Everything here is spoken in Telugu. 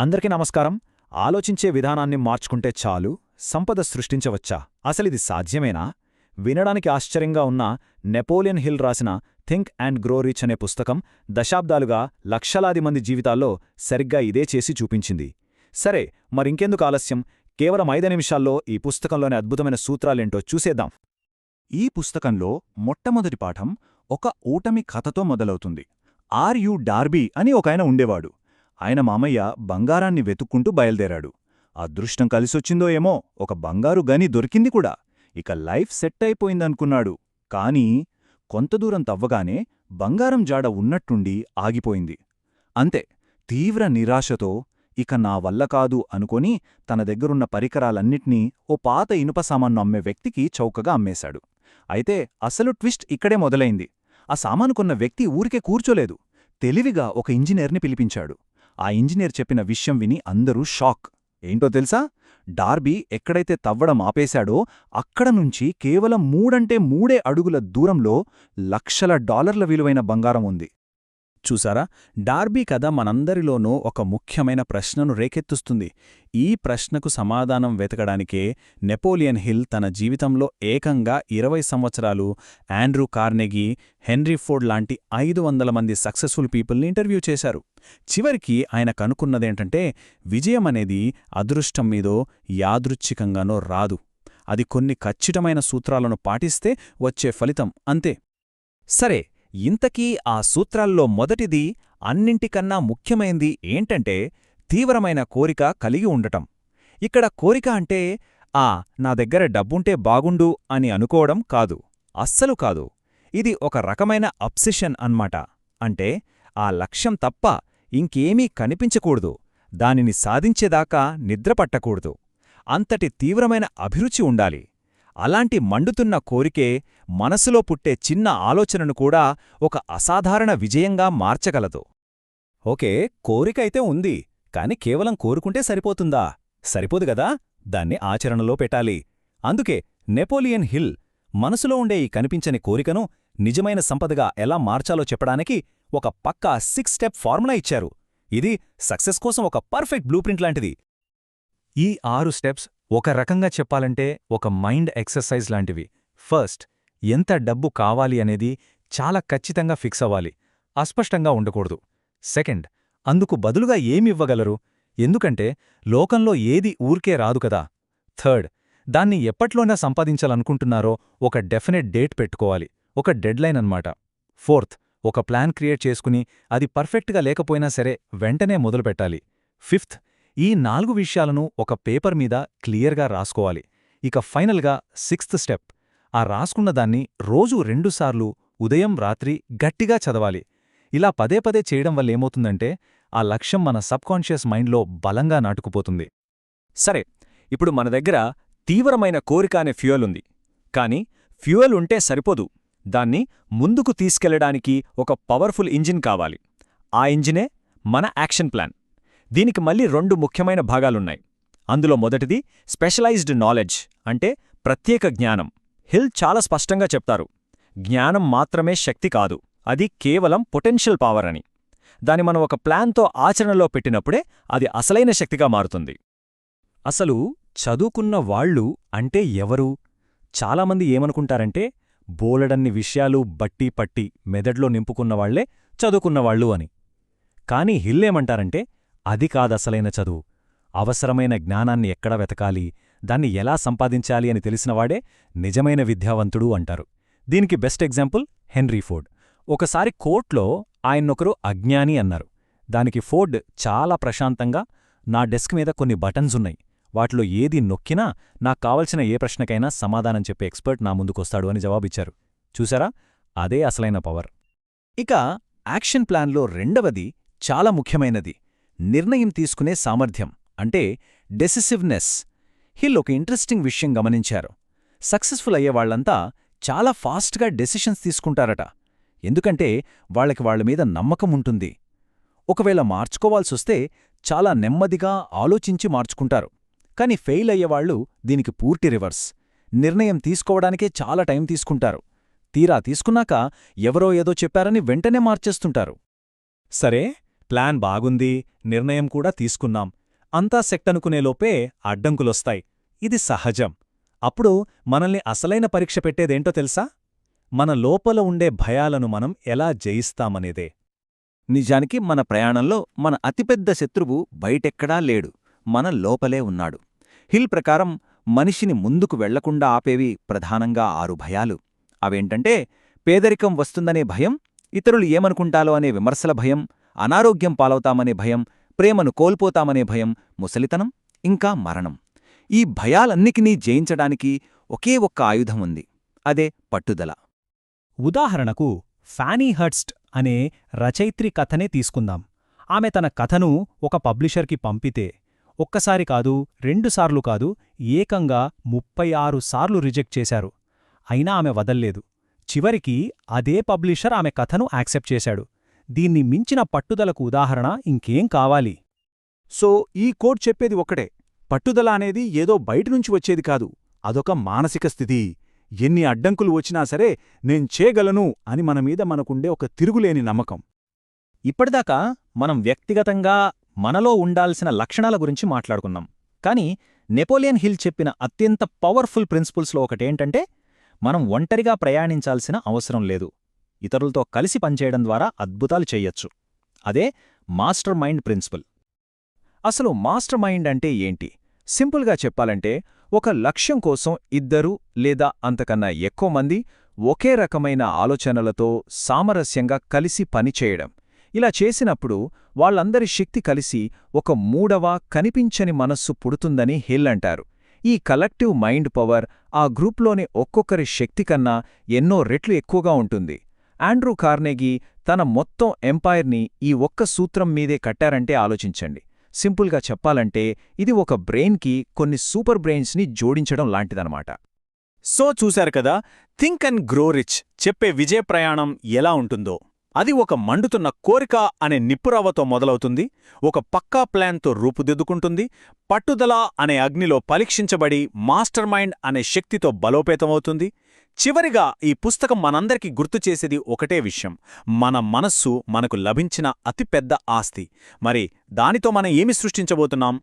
అందరికీ నమస్కారం. ఆలోచించే విధానాన్ని మార్చుకుంటే చాలు సంపద సృష్టించవచ్చా? అసలిది సాధ్యమేనా? వినడానికి ఆశ్చర్యంగా ఉన్న నెపోలియన్ హిల్ రాసిన థింక్ అండ్ గ్రో రిచ్ అనే పుస్తకం దశాబ్దాలుగా లక్షలాది మంది జీవితాల్లో సరిగ్గా ఇదే చేసి చూపించింది. సరే మరింకెందుకు ఆలస్యం? కేవలం ఐదు నిమిషాల్లో ఈ పుస్తకంలోని అద్భుతమైన సూత్రాలేంటో చూసేద్దాం. ఈ పుస్తకంలో మొట్టమొదటి పాఠం ఒక ఊటమి కథతో మొదలవుతుంది. ఆర్ యు డార్బీ అని ఒకాయన ఉండేవాడు. ఆయన మామయ్య బంగారాన్ని వెతుక్కుంటూ బయల్దేరాడు. అదృష్టం కలిసొచ్చిందో ఏమో ఒక బంగారు గని దొరికింది కూడా. ఇక లైఫ్ సెట్ అయిపోయిందనుకున్నాడు. కానీ కొంత దూరం తవ్వగానే బంగారం జాడ ఉన్నట్టుండి ఆగిపోయింది. అంతే తీవ్ర నిరాశతో ఇక నా వల్ల కాదు అనుకొని తన దగ్గరున్న పరికరాలన్నిటినీ ఓ పాత ఇనుప సామాన్ను అమ్మే వ్యక్తికి చౌకగా అమ్మేశాడు. అయితే అసలు ట్విస్ట్ ఇక్కడే మొదలైంది. ఆ సామానుకున్న వ్యక్తి ఊరికే కూర్చోలేదు. తెలివిగా ఒక ఇంజనీర్ని పిలిపించాడు. ఆ ఇంజనీర్ చెప్పిన విషయం విని అందరూ షాక్. ఏంటో తెలుసా? డార్బీ ఎక్కడైతే తవ్వడం ఆపేశాడో అక్కడ నుంచి కేవలం మూడంటే మూడే అడుగుల దూరంలో లక్షల డాలర్ల విలువైన బంగారం ఉంది. చూసారా? డార్బీ కథ మనందరిలోనూ ఒక ముఖ్యమైన ప్రశ్నను రేకెత్తుస్తుంది. ఈ ప్రశ్నకు సమాధానం వెతకడానికే నెపోలియన్ హిల్ తన జీవితంలో ఏకంగా ఇరవై సంవత్సరాలు ఆండ్రూ కార్నెగీ హెన్రీ ఫోర్డ్ లాంటి ఐదు వందల మంది సక్సెస్ఫుల్ పీపుల్ని ఇంటర్వ్యూ చేశారు. చివరికి ఆయన కనుక్కున్నదేంటంటే విజయం అనేది అదృష్టం మీదో యాదృచ్ఛికంగానో రాదు. అది కొన్ని ఖచ్చితమైన సూత్రాలను పాటిస్తే వచ్చే ఫలితం అంతే. సరే ఇంతకీ ఆ సూత్రాల్లో మొదటిది అన్నింటికన్నా ముఖ్యమైంది ఏంటంటే తీవ్రమైన కోరిక కలిగి ఉండటం. ఇక్కడ కోరిక అంటే ఆ నా దగ్గర డబ్బుంటే బాగుండు అని అనుకోవడం కాదు అస్సలు కాదు. ఇది ఒక రకమైన అబ్సెషన్ అన్మాట. అంటే ఆ లక్ష్యం తప్ప ఇంకేమీ కనిపించకూడదు దానిని సాధించేదాకా నిద్రపట్టకూడదు అంతటి తీవ్రమైన అభిరుచి ఉండాలి. అలాంటి మండుతున్న కోరికే మనసులో పుట్టే చిన్న ఆలోచనను కూడా ఒక అసాధారణ విజయంగా మార్చగలదు. ఓకే కోరికైతే ఉంది కాని కేవలం కోరుకుంటే సరిపోతుందా? సరిపోదు గదా దాన్ని ఆచరణలో పెట్టాలి. అందుకే నెపోలియన్ హిల్ మనసులో ఉండే ఈ కనిపించని కోరికను నిజమైన సంపదగా ఎలా మార్చాలో చెప్పడానికి ఒక పక్కా సిక్స్ స్టెప్ ఫార్ములా ఇచ్చారు. ఇది సక్సెస్ కోసం ఒక పర్ఫెక్ట్ బ్లూప్రింట్ లాంటిది. ఈ ఆరు స్టెప్స్ ఒక రకంగా చెప్పాలంటే ఒక మైండ్ ఎక్సర్సైజ్ లాంటివి. ఫస్ట్ ఎంత డబ్బు కావాలి అనేది చాలా ఖచ్చితంగా ఫిక్స్ అవ్వాలి. అస్పష్టంగా ఉండకూడదు. సెకండ్ అందుకు బదులుగా ఏమివ్వగలరు ఎందుకంటే లోకంలో ఏది ఊరికే రాదు కదా. థర్డ్ దాన్ని ఎప్పట్లోనా సంపాదించాలనుకుంటున్నారో ఒక డెఫినెట్ డేట్ పెట్టుకోవాలి. ఒక డెడ్లైన్ అన్నమాట. ఫోర్త్ ఒక ప్లాన్ క్రియేట్ చేసుకుని అది పర్ఫెక్ట్గా లేకపోయినా సరే వెంటనే మొదలుపెట్టాలి. ఫిఫ్త్ ఈ నాలుగు విషయాలను ఒక పేపర్ మీద క్లియర్గా రాసుకోవాలి. ఇక ఫైనల్గా సిక్స్త్ స్టెప్. ఆ రాసుకున్న దాన్ని రోజూ రెండుసార్లు ఉదయం రాత్రి గట్టిగా చదవాలి. ఇలా పదే పదే చేయడం వల్ల ఏమవుతుందంటే ఆ లక్ష్యం మన సబ్కాన్షియస్ మైండ్లో బలంగా నాటుకుపోతుంది. సరే ఇప్పుడు మన దగ్గర తీవ్రమైన కోరిక అనే ఫ్యూయల్ ఉంది. కాని ఫ్యూయల్ ఉంటే సరిపోదు. దాన్ని ముందుకు తీసుకెళ్ళడానికి ఒక పవర్ఫుల్ ఇంజిన్ కావాలి. ఆ ఇంజినే మన యాక్షన్ ప్లాన్. దీనికి మళ్ళీ రెండు ముఖ్యమైన భాగాలున్నాయి. అందులో మొదటిది స్పెషలైజ్డ్ నాలెడ్జ్ అంటే ప్రత్యేక జ్ఞానం. హిల్ చాలా స్పష్టంగా చెప్తారు. జ్ఞానం మాత్రమే శక్తి కాదు అది కేవలం పొటెన్షియల్ పవర్ అని. దాని మనం ఒక ప్లాన్తో ఆచరణలో పెట్టినప్పుడే అది అసలైన శక్తిగా మారుతుంది. అసలు చదువుకున్న వాళ్ళు అంటే ఎవరు? చాలామంది ఏమనుకుంటారంటే బోలెడన్ని విషయాలు బట్టి పట్టి మెదడ్లో నింపుకున్నవాళ్ళే చదువుకున్నవాళ్ళు అని. కాని హిల్లేమంటారంటే అది కాదసలైన చదువు. అవసరమైన జ్ఞానాన్ని ఎక్కడ వెతకాలి? దాన్ని ఎలా సంపాదించాలి అని తెలిసినవాడే నిజమైన విద్యావంతుడు అంటారు. దీనికి బెస్ట్ ఎగ్జాంపుల్ హెన్రీ ఫోర్డ్. ఒకసారి కోర్ట్లో ఆయన్నొకరు అజ్ఞాని అన్నారు. దానికి ఫోర్డ్ చాలా ప్రశాంతంగా నా డెస్క్ మీద కొన్ని బటన్స్ ఉన్నాయి. వాటిలో ఏది నొక్కినా నాకు కావలసిన ఏ ప్రశ్నకైనా సమాధానం చెప్పే ఎక్స్పర్ట్ నా ముందుకొస్తాడు అని జవాబిచ్చారు. చూసారా? అదే అసలైన పవర్. ఇక యాక్షన్ ప్లాన్లో రెండవది చాలా ముఖ్యమైనది. నిర్ణయం తీసుకునే సామర్థ్యం అంటే డెసిసివ్నెస్. హిల్ ఒక ఇంట్రెస్టింగ్ విషయం గమనించారు. సక్సెస్ఫుల్ అయ్యేవాళ్ళంతా చాలా ఫాస్ట్గా డెసిషన్స్ తీసుకుంటారట. ఎందుకంటే వాళ్ళకి వాళ్ళ మీద నమ్మకం ఉంటుంది. ఒకవేళ మార్చుకోవాల్సొస్తే చాలా నెమ్మదిగా ఆలోచించి మార్చుకుంటారు. కాని ఫెయిల్ అయ్యేవాళ్ళు దీనికి పూర్తి రివర్స్. నిర్ణయం తీసుకోవడానికే చాలా టైం తీసుకుంటారు. తీరా తీసుకున్నాక ఎవరో ఏదో చెప్పారని వెంటనే మార్చేస్తుంటారు. సరే? ప్లాన్ బాగుంది నిర్ణయం కూడా తీసుకున్నాం. అంతా సెక్టనుకునేలోపే అడ్డంకులొస్తాయి. ఇది సహజం. అప్పుడు మనల్ని అసలైన పరీక్ష పెట్టేదేంటో తెలుసా? మన లోపల ఉండే భయాలను మనం ఎలా జయిస్తామనేదే. నిజానికి మన ప్రయాణంలో మన అతిపెద్ద శత్రువు బయటెక్కడా లేడు. మన లోపలే ఉన్నాడు. హిల్ ప్రకారం మనిషిని ముందుకు వెళ్ళకుండా ఆపేవి ప్రధానంగా ఆరు భయాలు. అవేంటంటే పేదరికం వస్తుందనే భయం ఇతరులు ఏమనుకుంటాలో అనే విమర్శల భయం అనారోగ్యం పాలవుతామనే భయం ప్రేమను కోల్పోతామనే భయం ముసలితనం ఇంకా మరణం. ఈ భయాలన్నిటినీ జయించడానికి ఒకే ఒక్క ఆయుధం ఉంది అదే పట్టుదల. ఉదాహరణకు ఫానీ హర్ట్స్ట్ అనే రచయిత్రి కథనే తీసుకుందాం. ఆమె తన కథను ఒక పబ్లిషర్కి పంపితే ఒక్కసారి కాదు రెండుసార్లు కాదు ఏకంగా ముప్పై ఆరు సార్లు రిజెక్ట్ చేశారు. అయినా ఆమె వదల్లేదు. చివరికి అదే పబ్లిషర్ ఆమె కథను యాక్సెప్ట్ చేశాడు. దీన్ని మించిన పట్టుదలకు ఉదాహరణ ఇంకేం కావాలి? సో ఈ కోడ్ చెప్పేది ఒక్కడే పట్టుదల అనేది ఏదో బయటనుంచి వచ్చేది కాదు. అదొక మానసిక స్థితి. ఎన్ని అడ్డంకులు వచ్చినా సరే నేను చేయగలను అని మన మీద మనకుండే ఒక తిరుగులేని నమ్మకం. ఇప్పటిదాకా మనం వ్యక్తిగతంగా మనలో ఉండాల్సిన లక్షణాల గురించి మాట్లాడుకున్నాం. కానీ నెపోలియన్ హిల్ చెప్పిన అత్యంత పవర్ఫుల్ ప్రిన్సిపుల్స్లో ఒకటేంటంటే మనం ఒంటరిగా ప్రయాణించాల్సిన అవసరం లేదు. ఇతరులతో కలిసి పనిచేయడం ద్వారా అద్భుతాలు చెయ్యొచ్చు అదే మాస్టర్ మైండ్ ప్రిన్సిపల్. అసలు మాస్టర్ మైండ్ అంటే ఏంటి? సింపుల్గా చెప్పాలంటే ఒక లక్ష్యం కోసం ఇద్దరు లేదా అంతకన్నా ఎక్కువ మంది ఒకే రకమైన ఆలోచనలతో సామరస్యంగా కలిసి పనిచేయడం ఇలా చేసినప్పుడు వాళ్ళందరి శక్తి కలిసి ఒక మూడవ కనిపించని మనస్సు పుడుతుందని హిల్ అంటారు. ఈ కలెక్టివ్ మైండ్ పవర్ ఆ గ్రూప్లోని ఒక్కొక్కరి శక్తి కన్నా ఎన్నో రెట్లు ఎక్కువగా ఉంటుంది. ఆండ్రూ కార్నెగీ తన మొత్తం ఎంపైర్ని ఈ ఒక్క సూత్రం మీదే కట్టారంటే ఆలోచించండి. సింపుల్గా చెప్పాలంటే ఇది ఒక బ్రెయిన్కి కొన్ని సూపర్ బ్రెయిన్స్ని జోడించడం లాంటిదనమాట సో చూశారు కదా థింక్ అండ్ గ్రో రిచ్ చెప్పే విజయ ప్రయాణం ఎలా ఉంటుందో. అది ఒక మండుతున్న కోరిక అనే నిప్పురవ్వతో మొదలవుతుంది ఒక పక్కా ప్లాన్తో రూపుదిద్దుకుంటుంది పట్టుదల అనే అగ్నిలో పరీక్షించబడి మాస్టర్ మైండ్ అనే శక్తితో బలోపేతమవుతుంది చివరిగా ఈ పుస్తకం మనందరికీ గుర్తు చేసేది ఒకటే విషయం. మన మనస్సు మనకు లభించిన అతిపెద్ద ఆస్తి. మరి దానితో మనం ఏమి సృష్టించబోతున్నాం?